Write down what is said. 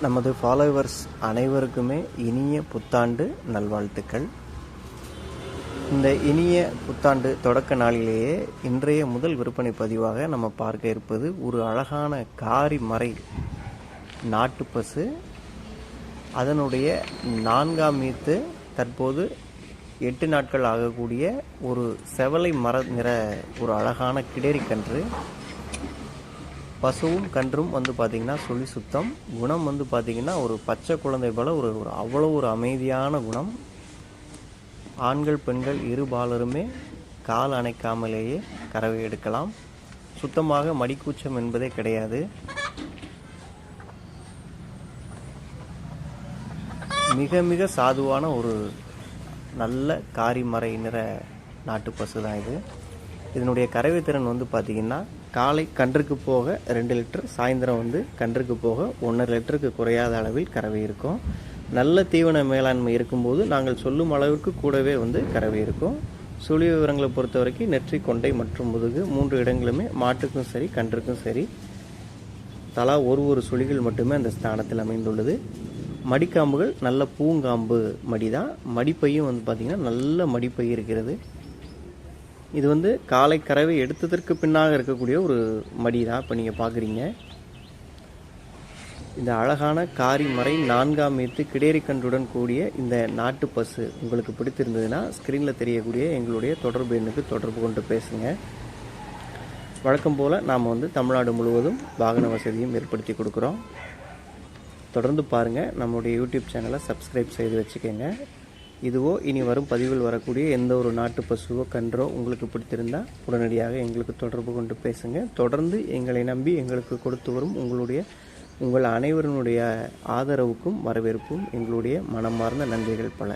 நமது ஃபாலோவர்ஸ் அனைவருக்குமே இனிய புத்தாண்டு நல்வாழ்த்துக்கள். இந்த இனிய புத்தாண்டு தொடக்க நாளிலேயே இன்றைய முதல் விற்பனை பதிவாக நம்ம பார்க்க இருப்பது ஒரு அழகான காரி மறை நாட்டு பசு. அதனுடைய நான்காம் மீத்து தற்போது எட்டு நாட்கள் ஆகக்கூடிய ஒரு செவலை மர நிற ஒரு அழகான கிடேரி கன்று. பசுவும் கன்றும் வந்து பார்த்திங்கன்னா சொல்லி சுத்தம். குணம் வந்து பார்த்திங்கன்னா ஒரு பச்சை குழந்தை போல ஒரு ஒரு அவ்வளோ ஒரு அமைதியான குணம். ஆண்கள் பெண்கள் இரு பாலருமே கால் அணைக்காமலேயே கறவை எடுக்கலாம். சுத்தமாக மடிக்கூச்சம் என்பதே கிடையாது. மிக மிக சாதுவான ஒரு நல்ல காரிமறை நிற நாட்டு பசு தான் இது. இதனுடைய கறவை திறன் வந்து பார்த்திங்கன்னா காலை கன்றுக்கு போக ரெண்டு லிட்டர் சாயந்தரம் வந்து கன்றுக்கு போக ஒன்றரை லிட்டருக்கு குறையாத அளவில் கறவை இருக்கும். நல்ல தீவன மேலாண்மை இருக்கும்போது நாங்கள் சொல்லும் அளவிற்கு கூடவே வந்து கறவை இருக்கும். சுழி விவரங்களை பொறுத்த வரைக்கும் நெற்றி கொண்டை மற்றும் முதுகு மூன்று இடங்களுமே மாட்டுக்கும் சரி கன்றுக்கும் சரி. தலா ஒரு ஒரு சுழிகள் மட்டுமே அந்த ஸ்தானத்தில் அமைந்துள்ளது. மடிக்காம்புகள் நல்ல பூங்காம்பு மடி தான் மடிப்பையும் வந்து பார்த்திங்கன்னா நல்ல மடிப்பை இருக்கிறது. இது வந்து காலை கறவை எடுத்ததற்கு பின்னாக இருக்கக்கூடிய ஒரு மடி தான் இப்போ நீங்கள் பார்க்குறீங்க இந்த அழகான காரி மறை நான்காம் மீத்து கிடேரி கன்றுடன் கூடிய இந்த நாட்டு பஸ்ஸு உங்களுக்கு பிடித்திருந்ததுன்னா ஸ்க்ரீனில் தெரியக்கூடிய எங்களுடைய தொடர்பு எண்ணுக்கு தொடர்பு கொண்டு பேசுங்க. வழக்கம் போல் நாம் வந்து தமிழ்நாடு முழுவதும் வாகன வசதியும் ஏற்படுத்தி கொடுக்குறோம். தொடர்ந்து பாருங்கள் நம்முடைய யூடியூப் சேனலை சப்ஸ்கிரைப் செய்து வச்சுக்கோங்க. இதுவோ இனி வரும் பதிவில் வரக்கூடிய எந்த ஒரு நாட்டு பசுவோ கன்றோ உங்களுக்கு பிடித்திருந்தா உடனடியாக எங்களுக்கு தொடர்பு கொண்டு பேசுங்க. தொடர்ந்து எங்களை நம்பி எங்களுக்கு கொடுத்து வரும் உங்களுடைய உங்கள் அனைவருடைய ஆதரவுக்கும் வரவேற்பும் எங்களுடைய மனமார்ந்த நன்றிகள் பல.